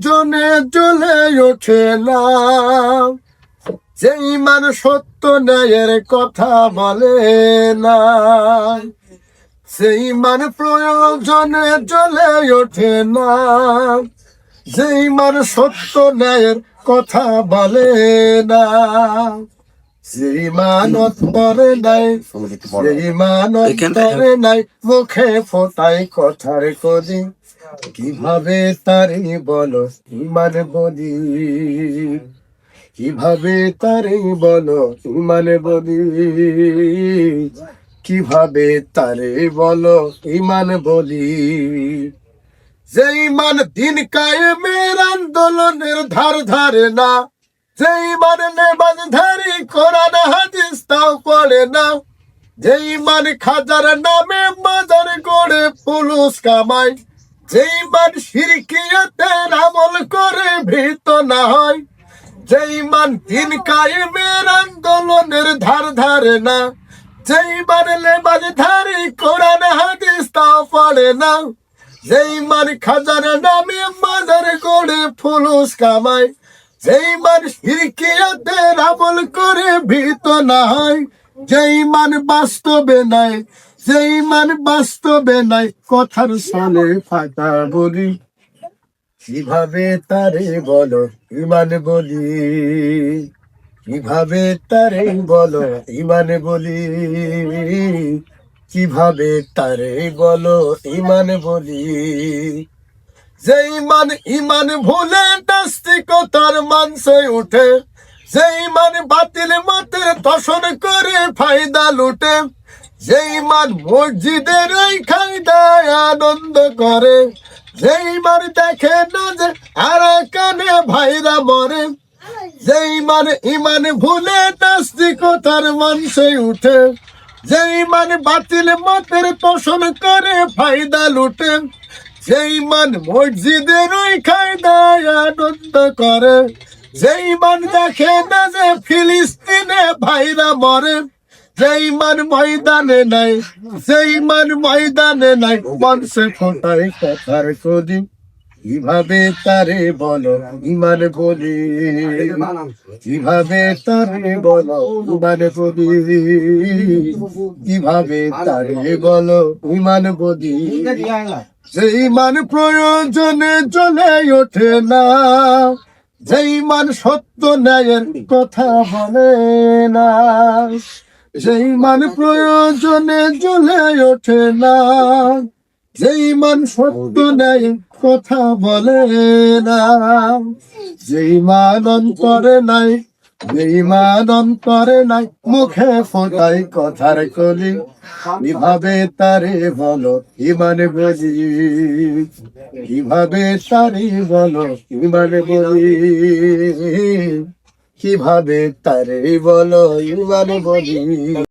প্রয়োজনে জ্বলে ওঠে না যেই মান সত্য ন্যায়ের কথা বলে না সেই মান প্রয়োজনে জ্বলে ওঠে না যেই মান সত্য ন্যায়ের কথা বলে না সেই মান অন্তরে নাই সেই মান অন্তরে নাই মুখে ফোটাই কথার করি কীভাবে তারি বলো ইমান বলি? কীভাবে তারে বলো ইমান বলি? কীভাবে তারে বলো ইমান বলি? যেই মান দিন কায়েমের আন্দোলনের ধার ধারে না, যেই মান নেবাজ ধারি কোরআন হাদিস তাও পড়ে না, যেই মান খাজার নামে মাজার করে পুলুস কামায় যেই মান সিরকিয়াতের আমল করে ভীত না হয় যেই মান দিন কায়েমের আন্দোলনের ধার ধারে না, যেই মান লেবাজ ধারি কোরআন হাদিস তা পড়ে না, যেই মান খাজার নামে মাজার করে ফুলুস কামায় যেই মান হিরকিয়াতের আমল করে ভীত না হয় যেই মান বাস্তবে নাই যেই মান বাস্তবে নাই, কথার সালে ফাটা বলি। কীভাবে তারে বলো, ইমান বলি? কীভাবে তারে বলো, ইমান বলি? কীভাবে তারে বলো, ইমান বলি? যেই মান ইমান ভুলে নাস্তিকতার মানসে উঠে, যেই মান বাতিল মতের দর্শন করে ফায়দা লুটে যেই মান মসজিদের ওই খাইদায় আনন্দ করে যেই মান দেখে না যে আর কানে ভাইরা মরে যেই মান ইমান ভুলে নাস্তিকতার মানসে উঠে যেই মান বাতিল মতের পোষণ করে ফায়দা লুটে যেই মান মসজিদের ওই খায়দায় আনন্দ করে যেই মান দেখে না যে ফিলিস্তিনে ভাইরা মরে। যেই মান ময়দানে নাই, যেই মান ময়দানে নাই মনসে ফোটাই কথার কদি কীভাবে তারে বলো ইমান বলি? কীভাবে তারে বলো ইমান বলি? কীভাবে তারে বলো ইমান বলি? যেই মান প্রয়োজনে চলে ওঠে না, যেই মান সত্য ন্যায়ের কথা বলে না। যেই মান প্রয়োজনে চলে ওঠে না, যেই মান সত্য ন্যায়ের কথা বলে না, যেই মান অন্তরে নাই, যেই মান অন্তরে নাই, মুখে ফোটাই কথার কলি, কীভাবে তারে বলো ইমান বলি? কীভাবে তারে বলো ইমান বলি? কীভাবে তারে বলো ইমান বলি।